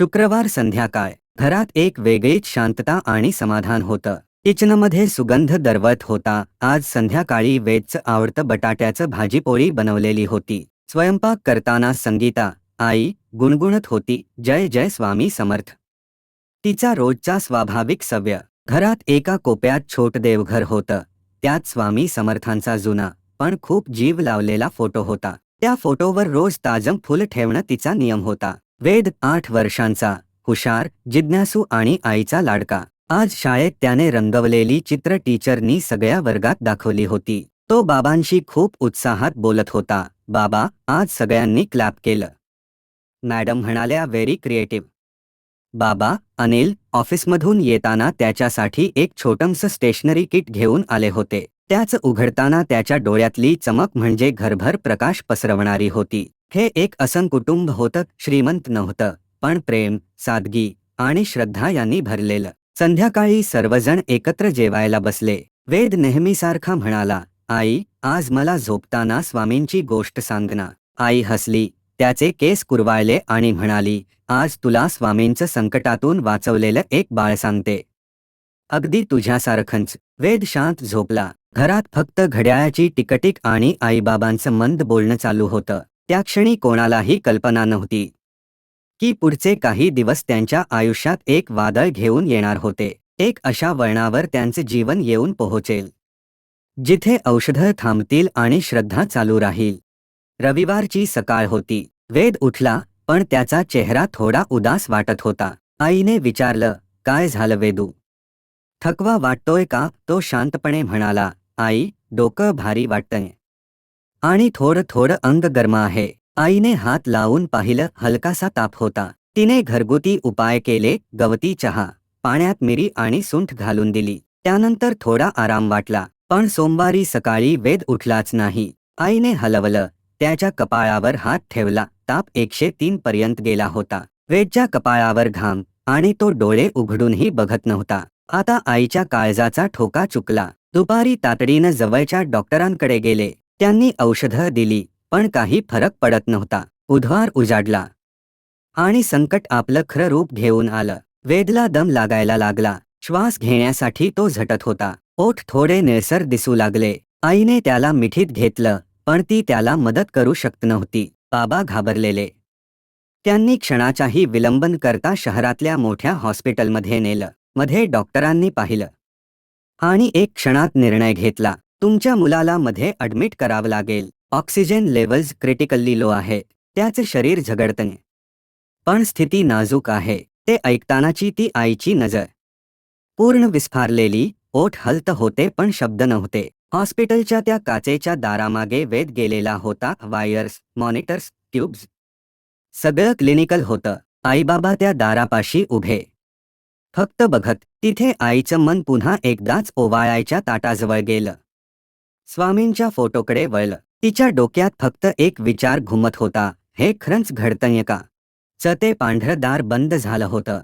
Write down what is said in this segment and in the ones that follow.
शुक्रवार संध्याकाळ घरात एक वेगळीच शांतता आणि समाधान होतं. किचनमध्ये सुगंध दरवत होता. आज संध्याकाळी वेदचं आवडतं बटाट्याचं भाजीपोळी बनवलेली होती. स्वयंपाक करताना संगीता आई गुणगुणत होती. जय जय स्वामी समर्थ. तिचा रोजचा स्वाभाविक सव्य. घरात एका कोप्यात छोट देवघर होतं. त्यात स्वामी समर्थांचा जुना पण खूप जीव लावलेला फोटो होता. त्या फोटोवर रोज ताजम फुल ठेवणं तिचा नियम होता. वेद आठ वर्षांचा हुशार जिज्ञासू आणि आईचा लाडका. आज शाळेत त्याने रंगवलेली चित्र टीचरनी सगळ्या वर्गात दाखवली होती. तो बाबांशी खूप उत्साहात बोलत होता. बाबा आज सगळ्यांनी क्लॅप केलं. मॅडम म्हणाल्या व्हेरी क्रिएटिव्ह. बाबा अनिल ऑफिसमधून येताना त्याच्यासाठी एक छोटंसं स्टेशनरी किट घेऊन आले होते. त्याच उघडताना त्याच्या डोळ्यातली चमक म्हणजे घरभर प्रकाश पसरवणारी होती. हे एक असं कुटुंब होतं श्रीमंत नव्हतं पण प्रेम सादगी आणि श्रद्धा यांनी भरलेलं. संध्याकाळी सर्वजण एकत्र जेवायला बसले. वेद नेहमीसारखा म्हणाला आई आज मला झोपताना स्वामींची गोष्ट सांगना. आई हसली त्याचे केस कुरवाळले आणि म्हणाली आज तुला स्वामींचं संकटातून वाचवलेलं एक बाळ सांगते. अगदी तुझ्यासारखंच. वेद शांत झोपला. घरात फक्त घड्याळाची टिकटिक आणि आईबाबांचं मंद बोलणं चालू होतं. त्या क्षणी कोणालाही कल्पना नव्हती की पुढचे काही दिवस त्यांच्या आयुष्यात एक वादळ घेऊन येणार होते. एक अशा वळणावर त्यांचे जीवन येऊन पोहोचेल. जिथे औषधं थांबतील आणि श्रद्धा चालू राहील. रविवारची सकाळ होती. वेद उठला पण त्याचा चेहरा थोडा उदास वाटत होता. आईने विचारलं काय झालं वेदू? थकवा वाटतोय का? तो शांतपणे म्हणाला आई डोकं भारी वाटतंय. आणि थोडं थोडं अंग गरम आहे. आईने हात लावून पाहिलं हलकासा ताप होता. तिने घरगुती उपाय केले गवती चहा पाण्यात मिरी आणि सुंठ घालून दिली. त्यानंतर थोडा आराम वाटला पण सोमवारी सकाळी वेद उठलाच नाही. आईने हलवलं त्याच्या कपाळावर हात ठेवला ताप एकशे तीन पर्यंत गेला होता. वेदच्या कपाळावर घाम आणि तो डोळे उघडूनही बघत नव्हता. आता आईच्या काळजाचा ठोका चुकला. दुपारी तातडीनं जवळच्या डॉक्टरांकडे गेले. त्यांनी औषधं दिली पण काही फरक पडत नव्हता. बुधवार उजाडला. आणि संकट आपलं खरं रूप घेऊन आलं. वेदला दम लागायला लागला. श्वास घेण्यासाठी तो झटत होता. ओठ थोडे निळसर दिसू लागले. आईने त्याला मिठीत घेतलं पण ती त्याला मदत करू शकत नव्हती. बाबा घाबरलेले. त्यांनी क्षणाचाही विलंबन करता शहरातल्या मोठ्या हॉस्पिटलमध्ये नेलं. मध्ये डॉक्टरांनी पाहिलं. आणि एक क्षणात निर्णय घेतला. तुमच्या मुलाला मध्ये ॲडमिट करावं लागेल. ऑक्सिजन लेवल्स क्रिटिकल्ली लो आहे त्याचे शरीर झगडतने पण स्थिती नाजूक आहे. ते ऐकतानाची ती आईची नजर. पूर्ण विस्फारलेली ओठ हलत होते पण शब्द नव्हते. हॉस्पिटलच्या त्या काचेच्या दारामागे वेध गेलेला होता वायर्स मॉनिटर्स ट्यूब्स. सगळं क्लिनिकल होतं. आईबाबा त्या दारापाशी उभे. फक्त बघत तिथे आईचं मन पुन्हा एकदाच ओवाळायच्या ताटाजवळ गेलं. स्वामींच्या फोटोकडे वळलं. तिच्या डोक्यात फक्त एक विचार घुमत होता. हे खरंच घडतंय का? च ते पांढरं दार बंद झालं होतं.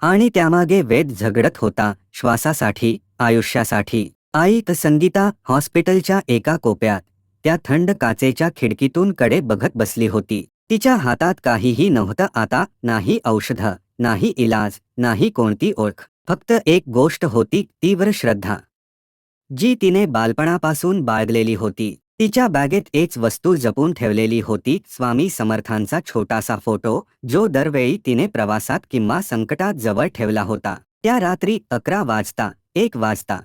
आणि त्यामागे वेद झगडत होता श्वासासाठी आयुष्यासाठी. आई तर संगीता हॉस्पिटलच्या एका कोप्यात त्या थंड काचेच्या खिडकीतून कडे बघत बसली होती. तिच्या हातात काहीही नव्हतं आता नाही औषधं नाही इलाज नाही कोणती ओळख. फक्त एक गोष्ट होती तीव्र श्रद्धा. जी तिने बालपणापासून बाळगलेली होती. तिच्या बॅगेत एक वस्तू जपून ठेवलेली होती. स्वामी समर्थांचा छोटासा फोटो जो दरवेळी तिने प्रवासात किंवा संकटात जवळ ठेवला होता. त्या रात्री अकरा वाजता एक वाजता.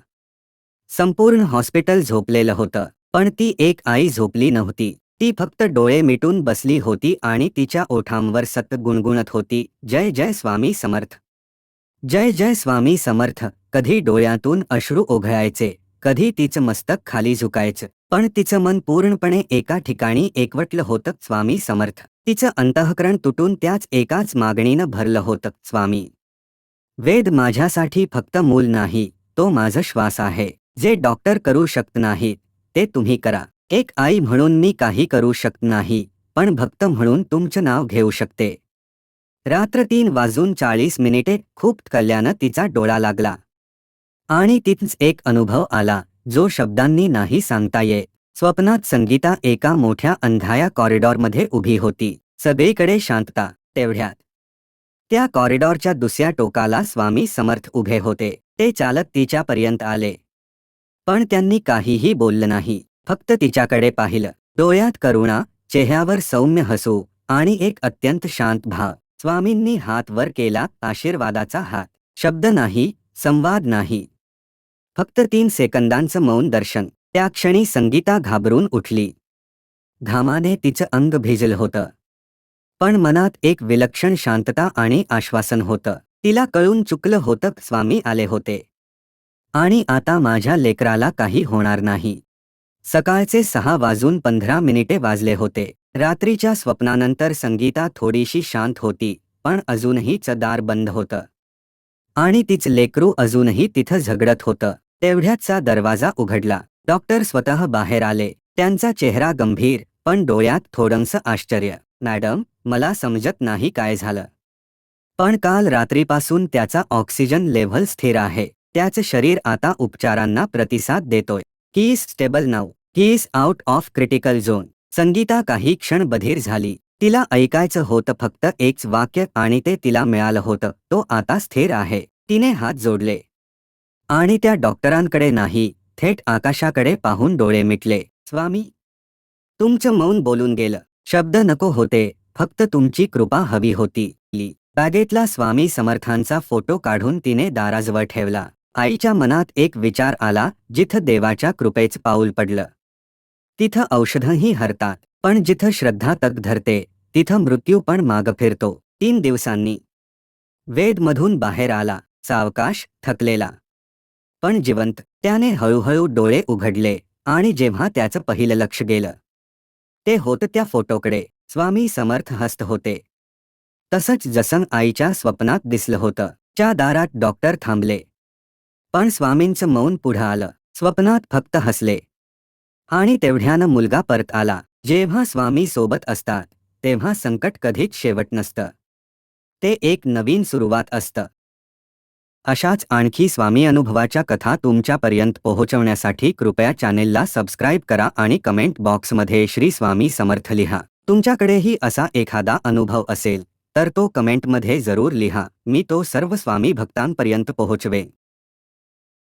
संपूर्ण हॉस्पिटल झोपलेलं होतं पण ती एक आई झोपली नव्हती. ती फक्त डोळे मिटून बसली होती आणि तिच्या ओठांवर सत गुणगुणत होती. जय जय स्वामी समर्थ. जय जय स्वामी समर्थ कधी डोळ्यातून अश्रू ओघळायचे. कधी तिचं मस्तक खाली झुकायचं. पण तिचं मन पूर्णपणे एका ठिकाणी एकवटलं होतं स्वामी समर्थ. तिचं अंतःकरण तुटून त्याच एकाच मागणीनं भरलं होतं स्वामी. वेद माझ्यासाठी फक्त मूल नाही तो माझं श्वास आहे. जे डॉक्टर करू शकत नाहीत ते तुम्ही करा. एक आई म्हणून मी काही करू शकत नाही पण भक्त म्हणून तुमचं नाव घेऊ शकते. रात्र तीन वाजून चाळीस मिनिटे खूप कल्यानं तिचा डोळा लागला. आणि तिथंच एक अनुभव आला जो शब्दांनी नाही सांगता येत. स्वप्नात संगीता एका मोठ्या अंधाया कॉरिडॉरमध्ये उभी होती. सगळीकडे शांतता तेवढ्यात. त्या कॉरिडॉरच्या दुसऱ्या टोकाला स्वामी समर्थ उभे होते. ते चालक तिच्यापर्यंत आले. पण त्यांनी काहीही बोललं नाही. फक्त तिच्याकडे पाहिलं. डोळ्यात करुणा चेहऱ्यावर सौम्य हसू आणि एक अत्यंत शांत भाव. स्वामींनी हात वर केला आशीर्वादाचा हात. शब्द नाही संवाद नाही. फक्त तीन सेकंदांचं मौन दर्शन. त्या क्षणी संगीता घाबरून उठली. घामाने तिचं अंग भिजलं होतं. पण मनात एक विलक्षण शांतता आणि आश्वासन होतं. तिला कळून चुकलं होतं स्वामी आले होते. आणि आता माझ्या लेकराला काही होणार नाही. सकाळचे सहा वाजून पंधरा मिनिटे वाजले होते. रात्रीच्या स्वप्नानंतर संगीता थोडीशी शांत होती पण अजूनही चदार बंद होतं. आणि तीच लेकरू अजूनही तिथं झगडत होतं. तेवढ्याचा दरवाजा उघडला. डॉक्टर स्वतः बाहेर आले. त्यांचा चेहरा गंभीर पण डोळ्यात थोडंसं आश्चर्य. मॅडम मला समजत नाही काय झालं. पण काल रात्रीपासून त्याचा ऑक्सिजन लेव्हल स्थिर आहे. त्याचं शरीर आता उपचारांना प्रतिसाद देतोय. He is stable now. He is out of critical zone. Sangita काही क्षण बधीर झाली. तिला ऐकायचं होतं फक्त एकच वाक्य आणि ते तिला मिळालं होतं. तो आता स्थिर आहे. तिने हात जोडले. आणि त्या डॉक्टरांकडे नाही. थेट आकाशाकडे पाहून डोळे मिटले. स्वामी तुमचं मौन बोलून गेलं. शब्द नको होते. फक्त तुमची कृपा हवी होती. बॅगेतला स्वामी समर्थांचा फोटो काढून तिने दाराजवळ ठेवला. आईच्या मनात एक विचार आला जिथं देवाच्या कृपेच पाऊल पडलं. तिथं औषधंही हरतात. पण जिथं श्रद्धा तग धरते तिथं मृत्यू पण माग फिरतो. तीन दिवसांनी. वेदमधून बाहेर आला. सावकाश थकलेला. पण जिवंत. त्याने हळूहळू डोळे उघडले आणि जेव्हा त्याचं पहिलं लक्ष गेलं. ते होतं त्या फोटोकडे. स्वामी समर्थ हस्त होते. तसंच जसं आईच्या स्वप्नात दिसलं होतं. च्या दारात डॉक्टर थांबले. पण स्वामींचं मौन पुढं आलं. स्वप्नात फक्त हसले. आणि तेवढ्यानं मुलगा परत आला. जेव्हा स्वामी सोबत असतात. तेव्हा संकट कधीच शेवट नसतं. ते एक नवीन सुरुवात असतं. अशाच आणखी स्वामी अनुभवाच्या कथा तुमच्यापर्यंत पोहोचवण्यासाठी कृपया चॅनेलला सबस्क्राईब करा आणि कमेंट बॉक्समध्ये श्री स्वामी समर्थ लिहा. तुमच्याकडेही असा एखादा अनुभव असेल तर तो कमेंटमध्ये जरूर लिहा. मी तो सर्व स्वामी भक्तांपर्यंत पोहोचवे